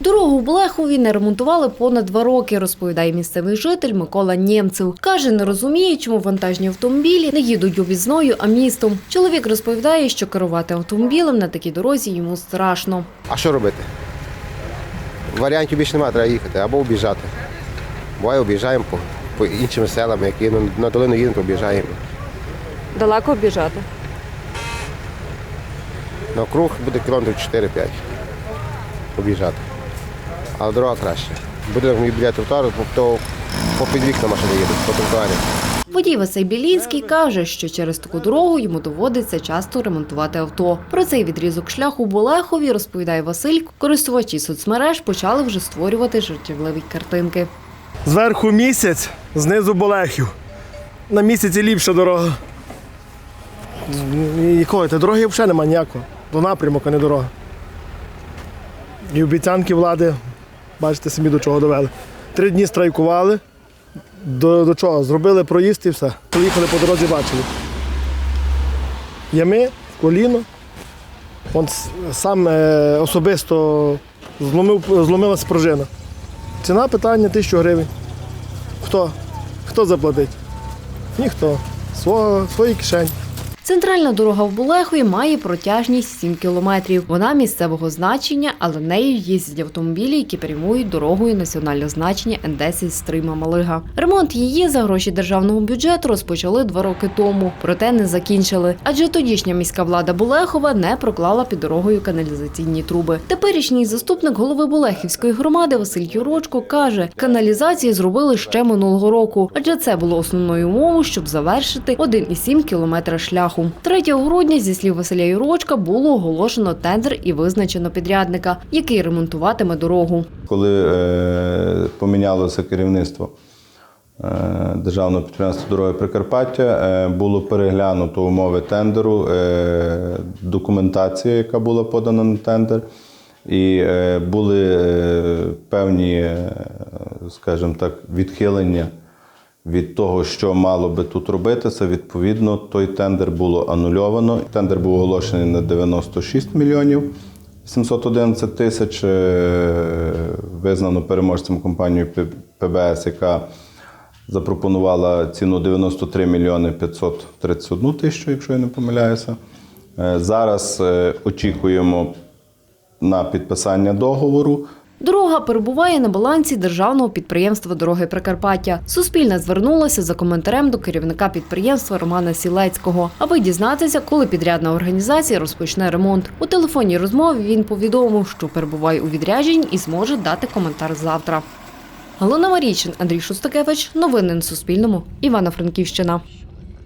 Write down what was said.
Дорогу в Блехові не ремонтували понад два роки, розповідає місцевий житель Микола Нємцев. Каже, не розуміє, чому вантажні автомобілі не їдуть об'їзною, а містом. Чоловік розповідає, що керувати автомобілем на такій дорозі йому страшно. А що робити? Варіантів більше немає, треба їхати або об'їжджати. Буває, об'їжджаємо по, по іншим селам, які на, на долину їдемо, то об'їжджаємо. Далеко обіжати. На округ буде кілометрів 4-5 об'їжджати. Але дорога краще. Будинок мій біля тротуару, то по вікна машини їдуть, по тротуарі. Водій Василь Білінський каже, що через таку дорогу йому доводиться часто ремонтувати авто. Про цей відрізок шляху в Болехові, розповідає Василь, користувачі соцмереж почали вже створювати жартівливі картинки. Зверху місяць, знизу Болехів. На місяці ліпша дорога. Якої? Та дороги взагалі немає ніякого. До напрямок, а не дорога. І обіцянки влади, бачите, самі до чого довели. Три дні страйкували. До, до чого? Зробили проїзд і все. Поїхали по дорозі, бачили. Ями, коліно. Он сам е, особисто зломив, зломилася пружина. Ціна питання 1000 гривень. Хто? Хто заплатить? Ніхто. Свого, свої кишені. Центральна дорога в Болехові має протяжність 7 кілометрів. Вона місцевого значення, але нею їздять автомобілі, які прямують дорогою національного значення Н10 Стрима Малига. Ремонт її за гроші державного бюджету розпочали два роки тому, проте не закінчили. Адже тодішня міська влада Болехова не проклала під дорогою каналізаційні труби. Теперішній заступник голови Болехівської громади Василь Юрочко каже, каналізації зробили ще минулого року, адже це було основною умовою, щоб завершити 1,7 кілометра шляху. 3 грудня, зі слів Василя Юрочка, було оголошено тендер і визначено підрядника, який ремонтуватиме дорогу. Коли е, помінялося керівництво е, державного підприємства дороги Прикарпаття, е, було переглянуто умови тендеру, е, документація, яка була подана на тендер, і е, були е, певні, е, скажімо так, відхилення. Від того, що мало би тут робитися, відповідно, той тендер було анульовано. Тендер був оголошений на 96 мільйонів 711 тисяч. Е, Визнано переможцем компанію ПБС, яка запропонувала ціну 93 мільйони 531 тисячу, якщо я не помиляюся. Е, Зараз е, очікуємо на підписання договору. Дорога перебуває на балансі державного підприємства Дороги Прикарпаття. Суспільне звернулося за коментарем до керівника підприємства Романа Сілецького, аби дізнатися, коли підрядна організація розпочне ремонт. У телефонній розмові він повідомив, що перебуває у відрядженні і зможе дати коментар завтра. Галина Марійчин, Андрій Шустакевич. Новини на Суспільному. Івано-Франківщина.